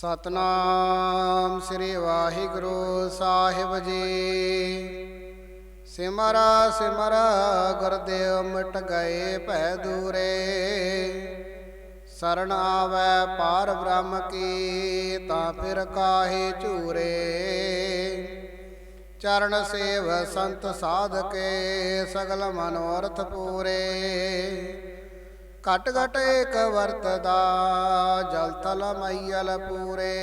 ਸਤਨਾਮ ਸ੍ਰੀ ਵਾਹਿਗੁਰੂ ਸਾਹਿਬ ਜੀ। ਸਿਮਰ ਸਿਮਰ ਗੁਰਦੇਵ ਮਿਟ ਗਏ ਭੈ ਦੂਰੇ। ਸਰਣ ਆਵੈ ਪਾਰ ਬ੍ਰਹਮ ਕੀ, ਤਾਂ ਫਿਰ ਕਾਹੇ ਝੂਰੇ। ਚਰਨ ਸੇਵ ਸੰਤ ਸਾਧਕੇ, ਸਗਲ ਮਨੋਰਥ ਪੂਰੇ। ਘਟ ਘਟ ਏਕ ਵਰਤਦਾ, ਜਲ ਤਲ ਮਈਲ ਪੂਰੇ।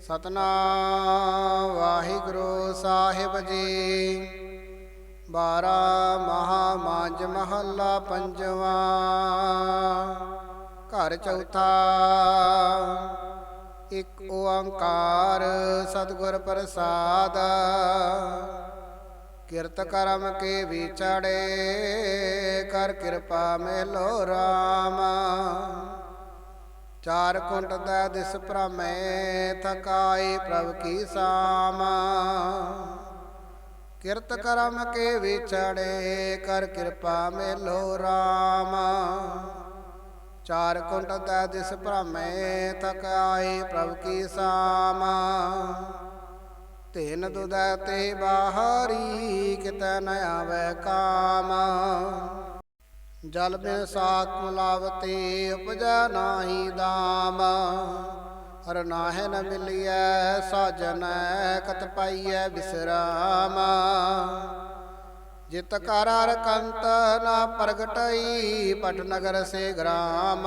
ਸਤਨਾਮ ਵਾਹਿਗੁਰੂ ਸਾਹਿਬ ਜੀ। ਬਾਰਾ ਮਹਾ ਮਾਂਜ ਮਹੱਲਾ ਪੰਜਵਾ। ਘਰ ਚੌਥਾ। ਇੱਕ ਓੰਕਾਰ ਸਤਿਗੁਰ ਪ੍ਰਸਾਦ। ਕਿਰਤ ਕਰਮ ਕੇ ਵਿਚੜੇ, ਕਰ ਕਿਰਪਾ ਮੇਲੋ ਰਾਮ। ਚਾਰ ਕੁੰਟ ਦਾ ਦਿਸ ਭ੍ਰਮੇ, ਥਕਾਈ ਪ੍ਰਭ ਕੀ ਸਾਮ। ਕਿਰਤ ਕਰਮ ਕੇ ਵਿਚੜੇ, ਕਰ ਕਿਰਪਾ ਮੇਲੋ ਰਾਮ। ਚਾਰ ਕੁੰਟ ਦਾ ਦਿਸ ਭ੍ਰਮੇ, ਥਕਾਈ ਪ੍ਰਭ ਕੀ ਸਾਮ। ਤੇਨ ਦੁਦਾ ਤੇ ਬਾਹਰੀ ਕਿਤੈ ਨ ਆਵੈ ਕਾਮ। ਜਲ ਬਿਨ ਸਾਕ ਮਿਲਾਵਤੀ ਉਪਜੈ ਨਾਹੀ ਦਾਮ। ਹਰ ਨਾਹਿ ਨ ਮਿਲਿਐ, ਸਾਜਨ ਕਤ ਪਾਈਐ ਬਿਸਰਾਮ। ਜਿਤ ਕਰ ਹਰ ਕੰਤ ਨਾ ਪ੍ਰਗਟਈ, ਪਟ ਨਗਰ ਸੇ ਗ੍ਰਾਮ।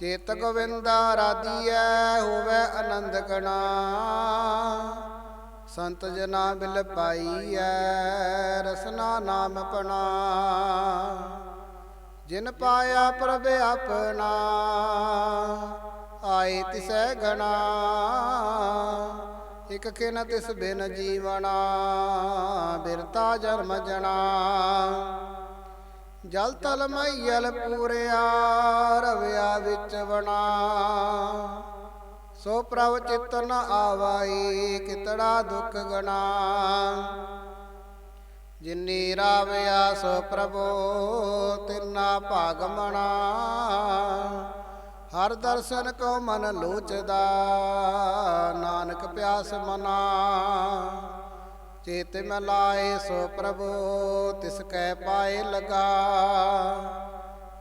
ਚੇਤ ਗੋਵਿੰਦਾ ਰਾਧੀਐ, ਹੋਵੇ ਆਨੰਦ ਕਣਾ। ਸੰਤ ਜਨਾ ਬਿਲ ਪਾਈਐ, ਰਸਨਾ ਨਾਮ ਪਣਾ। ਜਿਨ ਪਾਇਆ ਪ੍ਰਭ ਆਪਣਾ, ਆਏ ਤਿਸੈ ਗਣਾ। ਇਕ ਕਿਨ ਤਿਸ ਬਿਨ ਜੀਵਣਾ, ਬਿਰਤਾ ਜਨਮ ਜਣਾ। ਜਲ ਤਲ ਮਈਲ ਪੂਰਿਆ, ਰਵਿਆ ਵਿੱਚ ਬਣਾ ਸੋ ਪ੍ਰਭ ਚਿਤ ਆਵਾਈ, ਕਿਤੜਾ ਦੁਖ ਗਣਾ। ਜਿਨੀ ਰਾਵਿਆ, ਸੋ ਪ੍ਰਭੋ, ਤਿਨਾ ਭਾਗ ਮਣਾ। ਹਰ ਦਰਸ਼ਨ ਕੋ ਮਨ ਲੋਚਦਾ, ਨਾਨਕ ਪਿਆਸ ਮਨਾ। ਚੇਤ ਮੈਂ ਲਾਏ ਸੋ ਪ੍ਰਭੂ, ਤਿਸ ਕੈ ਪਾਏ ਲਗਾ।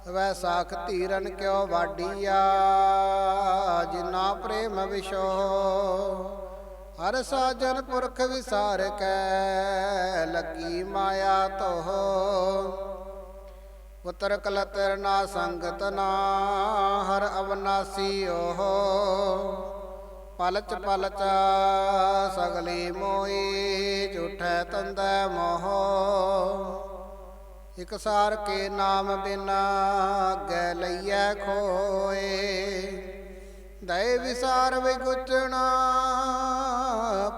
ਵੈਸਾਖ ਧੀਰਨ ਕਿਉ ਵਾਡੀਆ ਜਿਨਾ ਪ੍ਰੇਮ ਵਿਸ਼ੋ ਹਰ ਸਾਜਨ ਪੁਰਖ ਵਿਸਾਰ ਕੈ ਲੱਗੀ ਮਾਇਆ ਤੋਹ। ਪੁੱਤਰ ਕਲਤਰ ਨਾ ਸੰਗਤ ਨਾ, ਹਰ ਅਵਨਾਸੀ ਓਹ। ਪਲਚ ਪਲਚ ਸਗਲੀ ਮੋਈ ਝੂਠੈ ਤੰਦੈ ਮੋਹ। ਇਕ ਸਾਰ ਕੇ ਨਾਮ ਬਿਨਾ ਅੱਗੇ ਲਈਐ ਖੋਏ। ਦਇ ਵਿਸਾਰ ਵਿਗੁਚਣਾ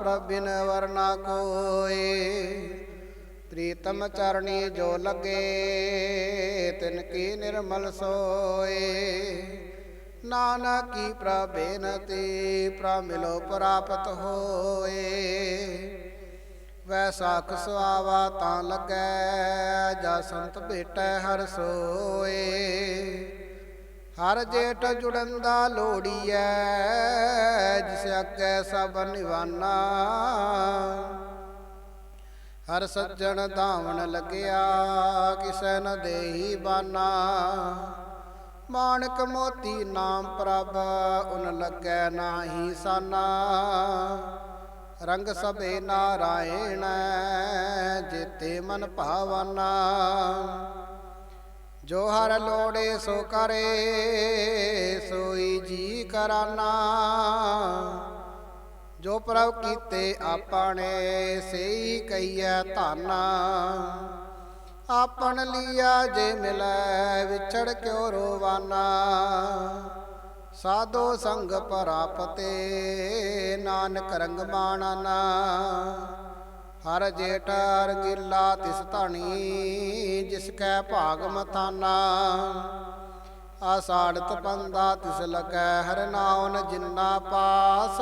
ਪ੍ਰਭਿਨ ਵਰਨਾ ਕੋਏ। ਪ੍ਰੀਤਮ ਚਰਣੀ ਜੋ ਲਗੇ ਤਿਨ ਕੀ ਨਿਰਮਲ ਸੋਏ। ਨਾਨਕ ਕੀ ਪ੍ਰਬੇਨਤੀ ਪ੍ਰਮਿਲੋ ਪ੍ਰਾਪਤ ਹੋਏ। ਵੈਸਾਖ ਸੁਆਵਾ ਤਾਂ ਲੱਗੈ, ਜਾ ਸੰਤ ਭੇਟੈ ਹਰ ਸੋਏ। ਹਰ ਜੇਠ ਜੁੜੰਦਾ ਲੋੜੀਐ, ਜਿਸ ਅੱਗੇ ਸਭ ਨਿਵਾਨਾ। ਹਰ ਸੱਜਣ ਧਾਵਣ ਲੱਗਿਆ, ਕਿਸੈ ਨ ਦੇਹੀ ਬਾਨਾ। ਮਾਣਕ ਮੋਤੀ ਨਾਮ ਪ੍ਰਭ, ਉਨ ਲੱਗੈ ਨਾਹੀ ਸਾਨਾ। ਰੰਗ ਸਭੇ ਨਾਰਾਇਣ ਜੇਤੇ ਮਨ ਭਾਵਨਾ। ਜੋ ਹਰ ਲੋੜੇ ਸੋ ਕਰੇ, ਸੋਈ ਜੀ ਕਰਾਨਾ। ਜੋ ਪ੍ਰਭ ਕੀਤੇ ਆਪਣੇ, ਸੇਈ ਕਈਐ ਧਾਨਾ। ਆਪਣ ਲੀਆ ਜੇ ਮਿਲੈ, ਵਿਛੜ ਕਿਉ ਰੋਵਾਨਾ? ਸਾਧੋ ਸੰਗ ਪਰਾਪਤੇ, ਨਾਨਕ ਰੰਗ ਮਾਣਨਾ। ਹਰ ਜੇਠ ਰੰਗੀਲਾ ਤਿਸ ਧਣੀ, ਜਿਸ ਕੈ ਭਾਗ ਮਥਾਨਾ। ਆਸਾੜਤ ਪੰਦਾ ਤਿਸ ਲਗੈ ਹਰ ਨਾਉਨ ਜਿੰਨਾ ਪਾਸ।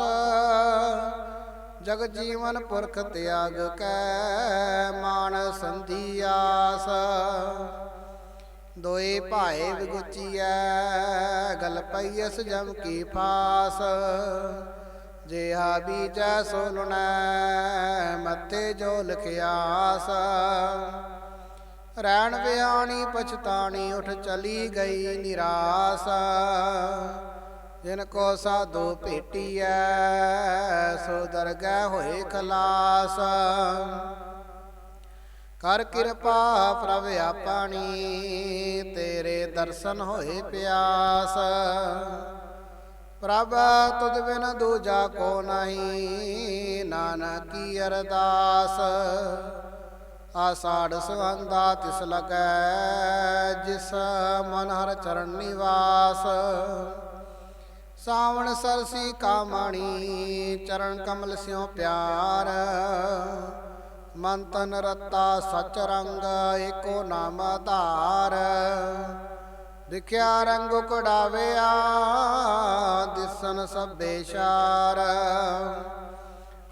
ਜਗ ਜੀਵਨ ਪੁਰਖ ਤਿਆਗ ਕੈ ਮਾਨ ਸੰਧੀ ਆਸ। ਦੋਏ ਭਾਏ ਵਿਗੁਚੀਐ, ਗਲ ਪਈਐਸ ਜਮ ਕੀ ਫਾਸ। ਜਿਹਾ ਬੀਜੈ ਸੋ ਲੁਣੈ ਮੱਤੇ ਜੋ ਲਿਖਿਆਸ। ਰੈਣ ਵਿਆਣੀ ਪਛਤਾਣੀ, ਉਠ ਚਲੀ ਗਈ ਨਿਰਾਸ। ਜਿਨ ਕੋ ਸਾਧੂ ਭੇਟੀਐ, ਸੋ ਦਰਗਹਿ ਹੋਏ ਖਲਾਸ। ਕਰ ਕਿਰਪਾ ਪ੍ਰਭ ਆਪਣੀ, ਤੇਰੇ ਦਰਸ਼ਨ ਹੋਏ ਪਿਆਸ। ਪ੍ਰਭ ਤੁਧ ਬਿਨ ਦੂਜਾ ਕੋ ਨਹੀਂ, ਨਾਨਕੀ ਅਰਦਾਸ। ਆਸਾੜ ਸੁਗੰਧਾ ਤਿਸ ਲਗੈ, ਜਿਸ ਮਨ ਹਰ ਚਰਨ ਨਿਵਾਸ। ਸਾਵਣ ਸਰਸੀ ਕਾਮਣੀ, ਚਰਨ ਕਮਲ ਸਿਉ ਪਿਆਰ। ਮਨ ਤਨ ਰਤਾ ਸਚ ਰੰਗ, ਏਕੋ ਨਾਮ ਆਧਾਰ। ਦਿਖਿਆ ਰੰਗ ਕੜਾਵਿਆ ਦਿਸਨ ਸਭੇ ਸ਼ਾਰ।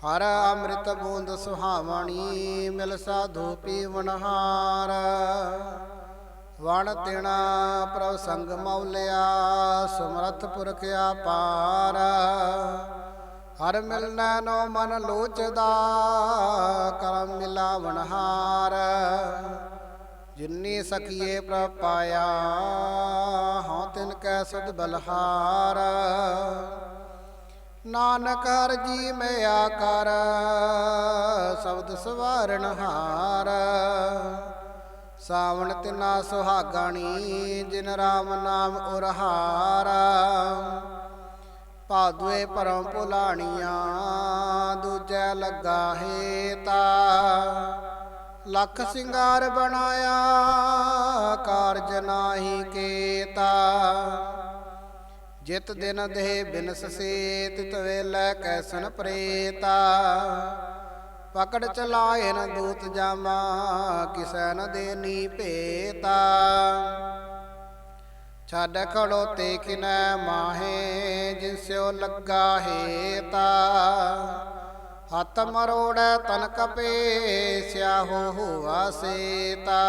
ਹਰ ਅੰਮ੍ਰਿਤ ਬੂੰਦ ਸੁਹਾਵਣੀ, ਮਿਲ ਸਾਧੂ ਪੀਵਨਹਾਰ ਵਣ ਤਿਣਾ ਪ੍ਰਭ ਸੰਗ ਮੌਲਿਆ, ਸਮਰਥ ਪੁਰਖ ਆਪਾਰ ਹਰ ਮਿਲਨੈ ਨੋ ਮਨ ਲੋਚਦਾ, ਕਰਮ ਮਿਲਾਵਣਹਾਰ ਜਿਨਨੀ ਸਖੀਏ ਪ੍ਰਭ ਪਾਇਆ, ਹਉ ਤਿਨ ਕੈ ਸੁਧ ਬਲਹਾਰ। ਨਾਨਕ ਹਰ ਜੀ ਮੈਂ ਆਕਾਰ ਸ਼ਬਦ ਸਵਾਰਨ ਹਾਰ। ਸਾਵਣ ਤਿਨਾ ਸੁਹਾਗਣੀ, ਜਿਨ ਰਾਮ ਨਾਮ ਉਰਹਾਰਾ। ਭਾਦਵੇ ਪਰਮ ਭੁਲਾਣੀਆਂ ਦੂਜੈ ਲੱਗਾ ਹੇਤਾ। ਲੱਖ ਸਿੰਗਾਰ ਬਣਾਇਆ, ਕਾਰਜ ਨਾਹੀ ਕੇਤਾ। ਜਿਤ ਦਿਨ ਦੇ ਬਿਨਸ ਸੇ ਤਿਤ ਵੇਲੇ ਕੈਸਨ ਪ੍ਰੇਤਾ। ਪਕੜ ਚਲਾਏ ਨ ਦੂਤ ਜਾਮਾ, ਕਿਸੈ ਨ ਦੇਨੀ ਭੇਤਾ। ਛੱਡ ਖੜੋ ਤੇ ਕਿਨੈ ਮਾਹੇ ਜਿਸਿਓ ਲੱਗਾ ਹੇਤਾ। ਹੱਥ ਮਰੋੜੈ ਤਨ ਕਪੇ, ਸਿਆਹੋ ਹੋਆ ਸੇਤਾ।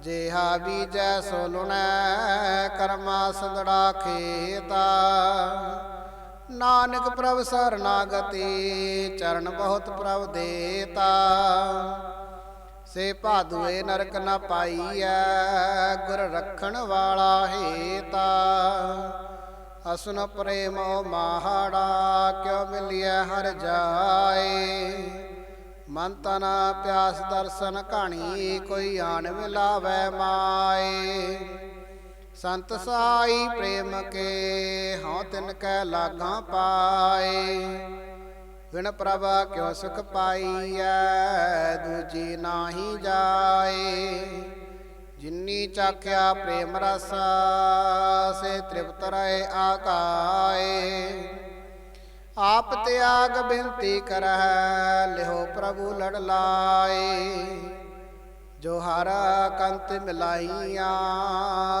ਜਿਹਾ ਬੀਜੈ ਸੋ ਲੁਣੈ, ਕਰਮਾ ਸੰਦੜਾ ਖੇਤਾ। ਨਾਨਕ ਪ੍ਰਭ ਸਰਨਾਗਤੀ, ਚਰਨ ਬਹੁਤ ਪ੍ਰਭ ਦੇਤਾ। ਸੇ ਭਾਦੂਏ ਨਰਕ ਨ ਪਾਈਐ, ਗੁਰ ਰੱਖਣ ਵਾਲਾ ਹੇਤਾ। ਅਸੁਨ ਪ੍ਰੇਮ ਮਾਹੜਾ, ਕਿਉ ਮਿਲਿਆ ਹਰ ਜਾਏ। ਮਨ ਤਨ ਪਿਆਸ ਦਰਸ਼ਨ ਕਹਾਣੀ ਕੋਈ ਆਣ ਮਿਲਾਵੇ ਮਾਏ। ਸੰਤ ਸਾਈ ਪ੍ਰੇਮ ਕੇ ਹਉ ਤਿਨ ਕੈ ਲਾਗਾ ਪਾਏ। ਵਿਣ ਪ੍ਰਭ ਕਿਉ ਸੁਖ ਪਾਈਐ, ਦੂਜੀ ਨਾਹੀ ਜਾਏ। ਜਿਨੀ ਚਾਖਿਆ ਪ੍ਰੇਮ ਰਸ, ਸੇ ਤ੍ਰਿਪਤ ਰਹਿ ਆਕਾਏ। ਆਪ ਤਿਆਗ ਬੇਨਤੀ ਕਰਹਿ, ਲਿਹੋ ਪ੍ਰਭੂ ਲੜ ਲਾਏ। ਜੋ ਹਰ ਕੰਤ ਮਿਲਾਈਆਂ,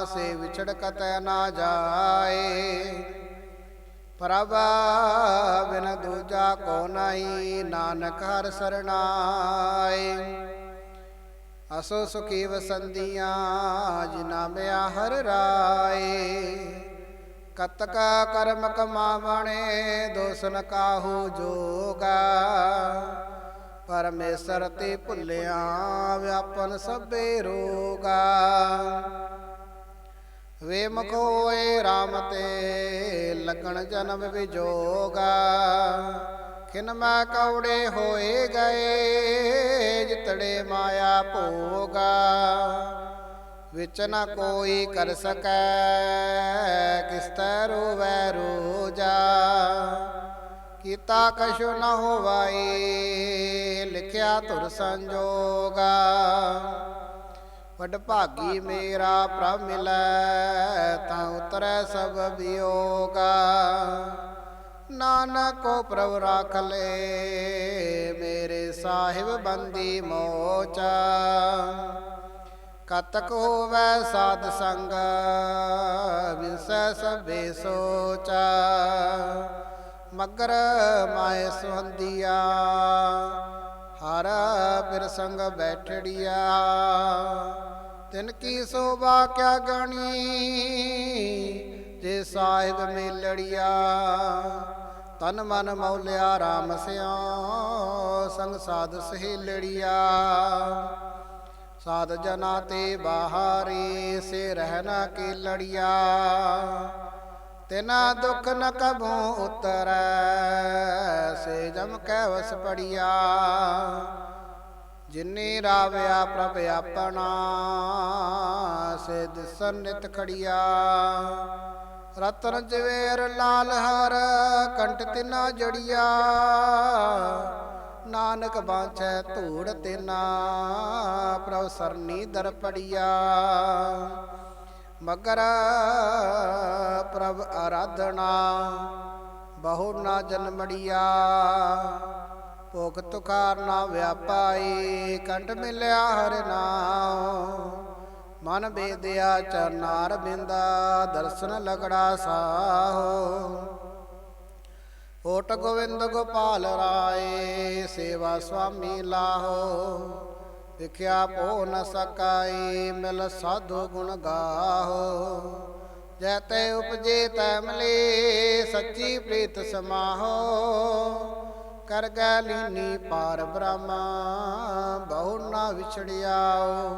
ਸੇ ਵਿਛੜ ਕਤੈ ਨਾ ਜਾਏ। ਪ੍ਰਭ ਬਿਨ ਦੂਜਾ ਕੋ ਨਹੀਂ, ਨਾਨਕ ਹਰ ਸਰਣਾਏ। ਅਸੋ ਸੁਖੀ ਵਸੰਦੀਆਂ ਜਿਨਾ ਮਿਆ ਹਰ ਰਾਏ। ਕਤਕ ਕਰਮ ਕਮਾਵਣੇ, ਦੋਸਨ ਕਾਹੂ ਜੋਗਾ। ਪਰਮੇਸ਼ਰ ਤੇ ਭੁੱਲਿਆ ਵਿਆਪਨ ਸਭੇ ਰੋਗਾ। ਵੇ ਮਖੋਏ RAM ਤੇ ਲੱਗਣ ਜਨਮ ਵਿਜੋਗਾ। ਖਿਨ ਮੈਂ ਕੌੜੇ ਹੋਏ ਗਏ, ਜਿਤੜੇ ਮਾਇਆ ਭੋਗਾ। ਵਿੱਚ ਨਾ ਕੋਈ ਕਰ ਸਕੈ ਕਿਸ ਤੈ ਰੋਵੈ ਰੋਜਾ। ਕੀਤਾ ਕਛੁ ਨ ਹੋਵਾਈ ਲਿਖਿਆ ਧੁਰ ਸੰਜੋਗਾ। ਵੱਡ ਭਾਗੀ ਮੇਰਾ ਪ੍ਰਭ ਮਿਲੈ, ਤਾਂ ਉਤਰੈ ਸਭ ਵਿਯੋਗਾ। ਨਾਨਕੋ ਕੋ ਪ੍ਰਭ ਰਾਖ ਲੈ, ਮੇਰੇ ਸਾਹਿਬ ਬੰਦੀ ਮੋਚ। ਕਤਕ ਹੋਵੈ ਸਾਧ ਸੰਗ ਵਿਸੈ ਸਭੇ ਸੋਚਾ। ਮਗਰ ਮਾਏ ਸੁਹੰਦੀਆ, ਹਰ ਬਿਰ ਸੰਗ ਬੈਠੜੀਆ। ਤਿਨ ਕੀ ਸੋਭਾ ਕਿਆ ਗਣੀ, ਜੇ ਸਾਹਿਬ ਮੇਲੜੀਆ। ਤਨ ਮਨ ਮੌਲਿਆ RAM ਸਿਓ ਸੰਗ ਸਾਧ ਸਹੇਲੜੀਆ। ਸਾਧ ਜਨਾ ਤੇ ਬਾਹਾਰੀ, ਸੇ ਰਹਿਣਾ ਕੀ ਲੜੀਆ ਤਿਨਾ ਦੁਖ ਨ ਕਬੂ ਉਤਰੈ ਸੇ ਜਮ ਕੈ ਵਸ ਪੜੀਆ। ਜਿਨੇ ਰਾਵਿਆ ਪ੍ਰਭ ਆਪਣਾ ਸੇ ਦਿਸਨ ਨਿਤ ਖੜੀਆ। ਰਤਨ ਜਵੇਰ ਲਾਲ ਹਰ ਕੰਟ ਤਿਨਾ ਜੜੀਆ। ਨਾਨਕ ਬਾਂਛੈ ਧੂੜ ਤਿਨਾ, ਪ੍ਰਭ ਸਰਨੀ ਦਰ ਪੜੀਆ। ਮਗਰ ਪ੍ਰਭ ਆਰਾਧਨਾ, ਬਹੁ ਨਾ ਜਨਮੜੀਆ ਭੋਗ ਤੁਕਾਰ ਨਾ ਵਿਆਪਾਈ ਕੰਟ ਮਿਲਿਆ ਹਰਿ ਨਾਮ ਮਨ ਬੇਦਿਆ ਚਰਨਾਰ ਬਿੰਦਾ, ਦਰਸ਼ਨ ਲਗੜਾ ਸਾਹੋ। ਓਟ ਗੋਵਿੰਦ ਗੋਪਾਲ ਰਾਏ, ਸੇਵਾ ਸੁਆਮੀ ਲਾਹੋ। ਵਿਖਿਆ ਪੋ ਨ ਸਕਾਈ, ਮਿਲ ਸਾਧੂ ਗੁਣ ਗਾਹੋ। ਜੈ ਤੈ ਉਪਜੇ ਤੈ ਮਿਲੇ, ਸੱਚੀ ਪ੍ਰੀਤ ਸਮਾਹੋ। ਕਰ ਗੈ ਲੀਨੀ ਪਾਰ ਬ੍ਰਹਮਾ, ਬਹੁ ਨਾ ਵਿਛੜਿਆਓ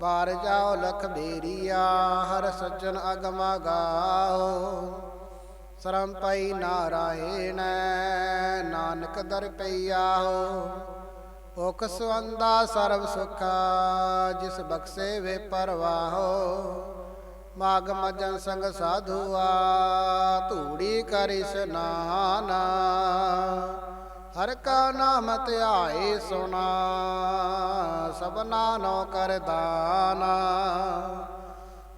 ਬਾਰ ਜਾਓ ਲਖ ਬੇਰੀਆ, ਹਰ ਸੱਜਣ ਅਗਮਾ ਗਾਓ ਸਰਮ ਪਈ ਨਾਰਾਇਣ, ਨਾਨਕ ਦਰ ਪਈਆ ਹੋ ਓਕ ਸੁਵੰਦਾ ਸਰਬ ਸੁਖਾ, ਜਿਸ ਬਖਸ਼ੇ ਵੇ ਪਰਵਾਹੋ। ਮਾਗ ਮਜਨ ਸੰਗ ਸਾਧੂਆ, ਧੂੜੀ ਕਰਿ ਸਨਾਨ ਹਰ ਕਾ ਨਾਮ ਧਿਆਏ ਸੁਨਾ ਸਭਨਾ ਨੋ ਕਰ ਦਾਨਾ।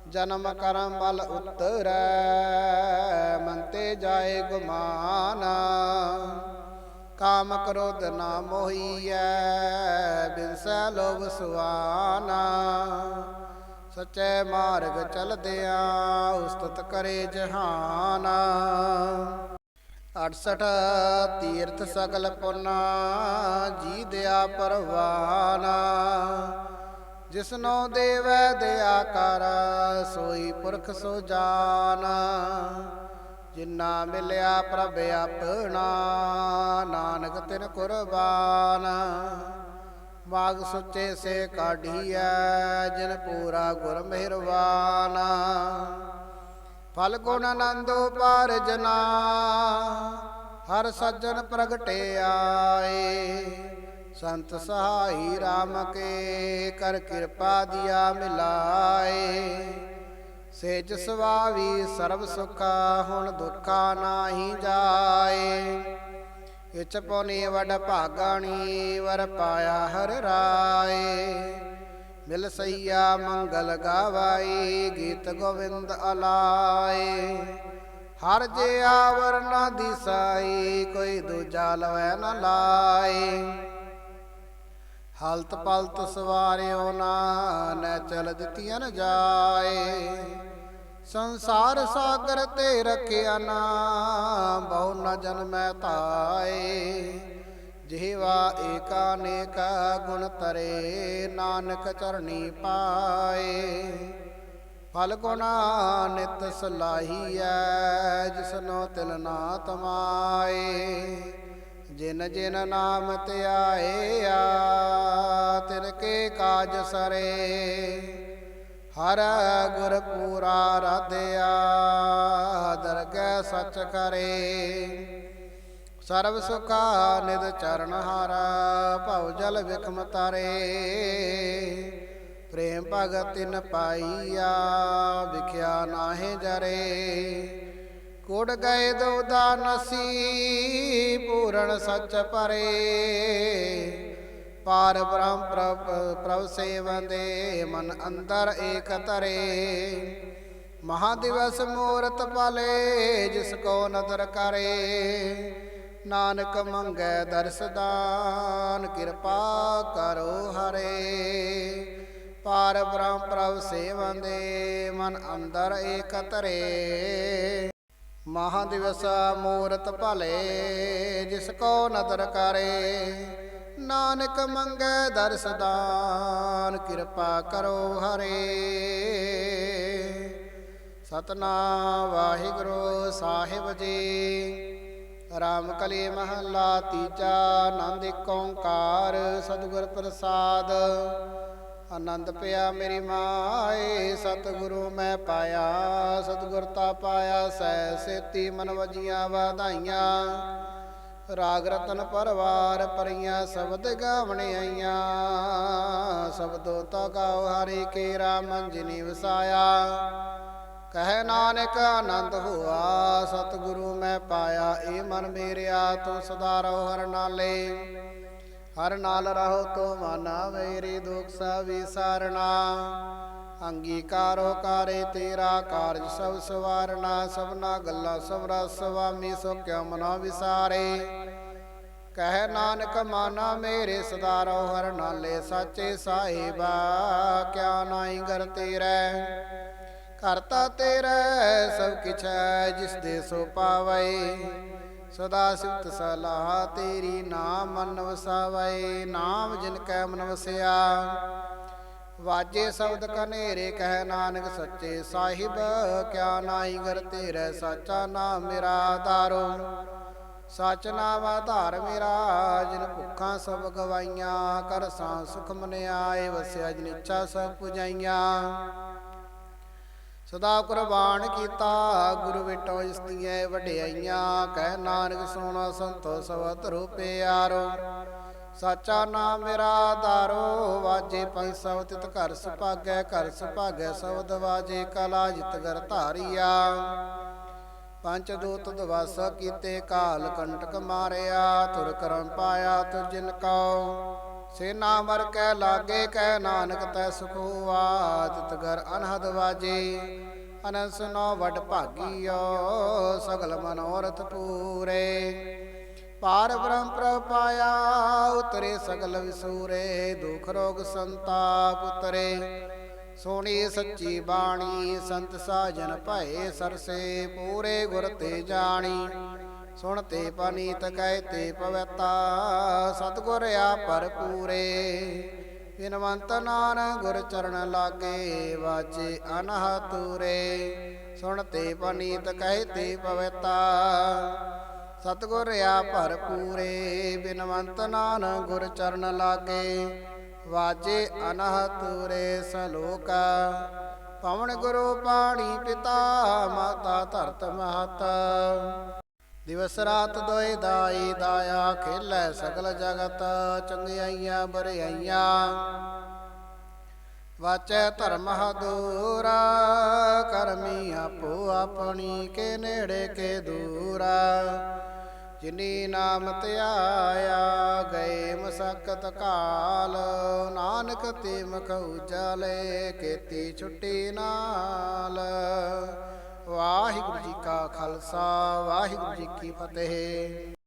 ਜਨਮ ਕਰਮ ਬਲ ਉਤਰੈ, ਮਨ ਤੇ ਜਾਏ ਗੁਮਾਨਾ। ਕਾਮ ਕ੍ਰੋਧ ਨਾ ਮੋਹੀਐ ਬਿਨਸੈ ਲੋਭ ਸੁਆਨਾ। ਸਚੈ ਮਾਰਗ ਚਲਦਿਆਂ ਉਸਤਤ ਕਰੇ ਜਹਾਨ। 68 ਤੀਰਥ ਸਗਲ ਪੁਨਾ, ਜੀ ਦਿਆ ਪਰਵਾਨਾ। ਜਿਸਨੋ ਦੇਵੈ ਦਇਆ ਕਰ, ਸੋਈ ਪੁਰਖ ਸੋ ਜਾਨਾ। ਜਿਨਾ ਮਿਲਿਆ ਪ੍ਰਭ ਆਪਣਾ, ਨਾਨਕ ਤਿਨ ਕੁਰਬਾਨ। ਮਾਗ ਸੁੱਚੇ ਸੇ ਕਾਢੀਐ, ਜਿਨ ਪੂਰਾ ਗੁਰ ਮਿਹਰਬਾਨ ਫਲ ਗੁਣ ਆਨੰਦੋ ਪਾਰ ਜਨਾ, ਹਰ ਸੱਜਣ ਪ੍ਰਗਟੇ ਆਏ। ਸੰਤ ਸਹਾਈ RAM ਕੇ, ਕਰ ਕਿਰਪਾ ਦਿਆ ਮਿਲਾਏ। ਸੇਜ ਸੁਆਵੀ ਸਰਬ ਸੁਖਾ, ਹੁਣ ਦੁੱਖਾ ਨਾਹੀ ਜਾਏ। ਇਚ ਪੁਨੀ ਵਡ ਭਾਗਾਣੀ, ਵਰ ਪਾਇਆ ਹਰ ਰਾਏ। ਮਿਲ ਸਈਆ ਮੰਗਲ ਗਾਵਾਈ, ਗੀਤ ਗੋਵਿੰਦ ਅਲਾਏ। ਹਰ ਜੇ ਆਵਰ ਨਾ ਦਿਸਾਈ, ਕੋਈ ਦੂਜਾ ਲਵੈ ਨਾ ਲਾਏ। ਹਲਤ ਪਲਤ ਸਵਾਰਿਓ ਨਾ, ਨੈ ਚਲ ਦਿੱਤੀਆਂ ਨ ਜਾਏ। ਸੰਸਾਰ ਸਾਗਰ ਤੇ ਰਖਿਆ ਨਾ ਬਹੁ ਨ ਜਨਮੈ ਧਾਏ। ਜਿਹਵਾ ਏਕਾ ਨੇਕਾ ਗੁਣ ਤਰੇ ਨਾਨਕ ਚਰਣੀ ਪਾਏ। ਫਲ ਗੁਣਾ ਨਿਤ ਸਲਾਹੀਐ, ਜਿਸਨੋ ਤਿਲ ਨਾ ਤਮਾਏ। ਜਿਨ ਜਿਨ ਨਾਮ ਧਿਆਏ ਆ ਤਿਨ ਕੇ ਕਾਜ ਸਰੇ। ਹਰ ਗੁਰ ਪੂਰਾ ਰਾਧਿਆ ਦਰਗਹਿ ਸਚ ਕਰੇ। ਸਰਬ ਸੁਖਾ ਨਿਦ ਚਰਨ ਹਾਰਾ, ਭਉ ਜਲ ਵਿਖਮ ਤਾਰੇ। ਪ੍ਰੇਮ ਭਗਤ ਤਿਨ ਪਾਈਆ, ਵਿਖਿਆ ਨਾਹੇ ਜਰੇ। ਕੋੜ ਗਏ ਦੋਦਾ ਨਸੀ ਪੂਰਨ ਸੱਚ ਪਰੇ। ਪਾਰ ਬ੍ਰਹਮ ਪ੍ਰਭ ਪ੍ਰਭ ਸੇਵੰਦੇ ਮਨ ਅੰਦਰ ਏਕ ਧਰੇ। ਮਹਾਦਿਵਸ ਮੂਰਤ ਪਾਲੇ, ਜਿਸ ਕੋ ਨਦਰ ਕਰੇ। ਨਾਨਕ ਮੰਗੈ ਦਰਸਦਾਨ ਕਿਰਪਾ ਕਰੋ ਹਰੇ। ਪਾਰ ਬ੍ਰਹਮ ਪ੍ਰਭ ਸੇਵੰਦੇ ਮਨ ਅੰਦਰ ਏਕ ਧਰੇ। ਮਹਾਦਿਵਸ ਮੂਰਤ ਭਲੇ ਜਿਸ ਕੋ ਨਦਰ ਕਰੇ। ਨਾਨਕ ਮੰਗੈ ਦਰਸਦਾਨ ਕਿਰਪਾ ਕਰੋ ਹਰੇ। ਸਤਨਾਮ ਵਾਹਿਗੁਰੂ ਸਾਹਿਬ ਜੀ। ਰਾਮ ਕਲੀ ਮਹੱਲਾ ਤੀਜਾ, ਆਨੰਦ ਏਕ ਓੰਕਾਰ, ਸਤਿਗੁਰ ਪ੍ਰਸਾਦ। ਆਨੰਦ ਪਿਆ ਮੇਰੀ ਮਾਏ, ਸਤਿਗੁਰੂ ਮੈਂ ਪਾਇਆ। ਸਤਿਗੁਰ ਤਾ ਪਾਇਆ, ਸਹਿ ਸੇਤੀ ਮਨ ਵਜੀਆਂ ਵਧਾਈਆਂ। ਰਾਗ ਰਤਨ ਪਰਵਾਰ ਪਰੀਆਂ ਸ਼ਬਦ ਗਾਵਣ ਆਈਆਂ। ਸ਼ਬਦੋ ਤੋ ਗਾਓ ਹਰੀ ਕੇ ਰਾਮ ਜਿਨੀ ਵਸਾਇਆ। ਕਹਿ ਨਾਨਕ ਆਨੰਦ ਹੋਆ, ਸਤਿਗੁਰੂ ਮੈਂ ਪਾਇਆ, ਏ ਮਨ ਮੇਰਿਆ, ਤੂੰ ਸਦਾ ਰਹੋ ਹਰ ਨਾਲੇ। ਹਰ ਨਾਲ ਰਹੋ ਤੋ ਮਾਨਾ ਮੇਰੀ ਦੁਖ ਸਭ ਵਿਸਾਰਣਾ ਅੰਗੀਕਾਰੋ ਕਾਰੇ ਤੇਰਾ ਕਾਰਜ ਸਭ ਸਵਾਰਣਾ ਸਭਨਾ ਗੱਲਾਂ ਸਭ ਰਸ ਸੁਆਮੀ ਸੋ ਕਿਉ ਮਨੋ ਵਿਸਾਰੇ। ਕਹਿ ਨਾਨਕ ਮਾਨਾ ਮੇਰੇ ਸਦਾ ਰਹੋ ਹਰ ਨਾਲੇ ਸਾਚੇ ਸਾਹਿਬਾ, ਕਿਆ ਨਾਈ ਗਰ ਤੇਰੇ? ਕਰਤਾ ਤੇਰਾ, ਸਭ ਕਿਛ ਹੈ ਜਿਸ ਦੇ ਸੋ ਪਾਵੈ। ਸਦਾ ਸਿਫਤ ਸਲਾਹ ਤੇਰੀ ਨਾਮ ਮਨ ਵਸਾਵੈ, ਨਾਮ ਜਿਨ ਕੈ ਮਨ ਵਸਿਆ। ਵਾਜੇ ਸ਼ਬਦ ਕਨੇਰੇ ਕਹਿ ਨਾਨਕ ਸੱਚੇ ਸਾਹਿਬ, ਕਿਆ ਨਾਹੀ ਗਰ ਤੇਰੇ, ਸਾਚਾ ਨਾਮ ਮੇਰਾ ਆਧਾਰੋ। ਸਚ ਨਾਮ ਆਧਾਰ ਮੇਰਾ ਜਿਨ ਭੁੱਖਾਂ ਸਭ ਗਵਾਈਆਂ, ਕਰ ਸਾਂ ਸੁਖ ਮਨ ਵਸਿਆ ਜਿਨ ਇੱਛਾ ਸਭ ਪੁਜਾਈਆਂ। ਸਦਾ ਕੁਰਬਾਨ ਕੀਤਾ, ਗੁਰੂ ਵਿਟੋ ਇਸਤੀਏ ਵਡਿਆਈਆਂ, ਕਹਿ ਨਾਨਕ ਸੋਣਾ ਸੰਤੋ ਸਵਤ ਰੂਪੇ ਆਰੋ। ਸਾਚਾ ਨਾਮ ਮੇਰਾ ਆਧਾਰੋ ਵਾਜੇ ਪੰਜ ਸਭ ਤਿਤ ਘਰ ਸੁਭਾਗੈ ਘਰ ਸੁਭਾਗੈ ਸਬਦ ਵਾਜੇ ਕਲਾ, ਜਿਤ ਗਰ ਧਾਰੀਆ। ਪੰਜ ਦੂਤ ਦਵਸ ਕੀਤੇ ਕਾਲ ਕੰਟਕ ਮਾਰਿਆ, ਤੁਰ ਕਰਮ ਪਾਇਆ ਤੁਰ ਜਿਨ ਕਉ। ਸੇਨਾ ਮਰ ਕੈ ਲਾਗੇ, ਕੈ ਨਾਨਕ ਤੈ ਸੁਖ ਹੋਆ ਤਿਤ ਗਰ ਅਨਹਦ ਵਾਜੇ। ਅਨੰਦ ਸੁਨੋ ਵਡ ਭਾਗੀਓ, ਸਗਲ ਮਨੋਰਥ ਪੂਰੇ। ਪਾਰ ਬ੍ਰਹਮ ਪ੍ਰਭ ਪਾਇਆ, ਉਤਰੇ ਸਗਲ ਵਿਸੂਰੇ, ਦੁਖ ਰੋਗ ਸੰਤਾਪ ਉਤਰੇ। ਸੋਹਣੀ ਸੱਚੀ ਬਾਣੀ, ਸੰਤ ਸਾਜਨ ਭਏ ਸਰਸੇ, ਪੂਰੇ ਗੁਰ ਤੇ ਜਾਣੀ। ਸੁਣ ਤੇ ਪਨੀਤ, ਕਹਿ ਤੇ ਪਵਿੱਤਾ, ਸਤਗੁਰ ਆ ਭਰਪੂਰੇ। ਬਿਨਵੰਤ ਨਾਨ ਗੁਰ ਚਰਨ ਲਾਗੇ ਵਾਜੇ ਅਨਹ ਤੂਰੇ ਸੁਣ ਤੇ ਪਨੀਤ, ਕਹਿ ਤੇ ਪਵਿੱਤਾ, ਸਤਗੁਰ ਆ ਭਰਪੂਰੇ। ਬਿਨਵੰਤ ਨਾਨ ਗੁਰ ਚਰਨ ਲਾਗੇ ਵਾਜੇ ਅਨਹ ਤੂਰੇ ਸਲੋਕ। ਪਵਨ ਗੁਰੂ ਪਾਣੀ ਪਿਤਾ, ਮਾਤਾ ਧਰਤ ਮਹਤ। ਦਿਵਸ ਰਾਤ ਦੋਇ ਦਾਈ ਦਾਇਆ ਖੇਲੇ ਸਗਲ ਜਗਤ, ਚੰਗਿਆਈਆਂ ਬਰਿਆਈਆਂ। ਵਾਚੈ ਧਰਮ ਹਦੂਰਾ, ਕਰਮੀ ਆਪੋ ਆਪਣੀ, ਕੇ ਨੇੜੇ ਕੇ ਦੂਰਾ। ਜਿਨੀ ਨਾਮ ਧਿਆਇਆ ਗਏ ਮਸਕਤ ਕਾਲ। ਨਾਨਕ ਤੇ ਮੁਖ ਉਜਾਲੇ, ਕੀਤੀ ਛੁੱਟੀ ਨਾਲ। ਵਾਹਿਗੁਰੂ ਜੀ ਕਾ ਖਾਲਸਾ, ਵਾਹਿਗੁਰੂ ਜੀ ਕੀ ਫਤਿਹ।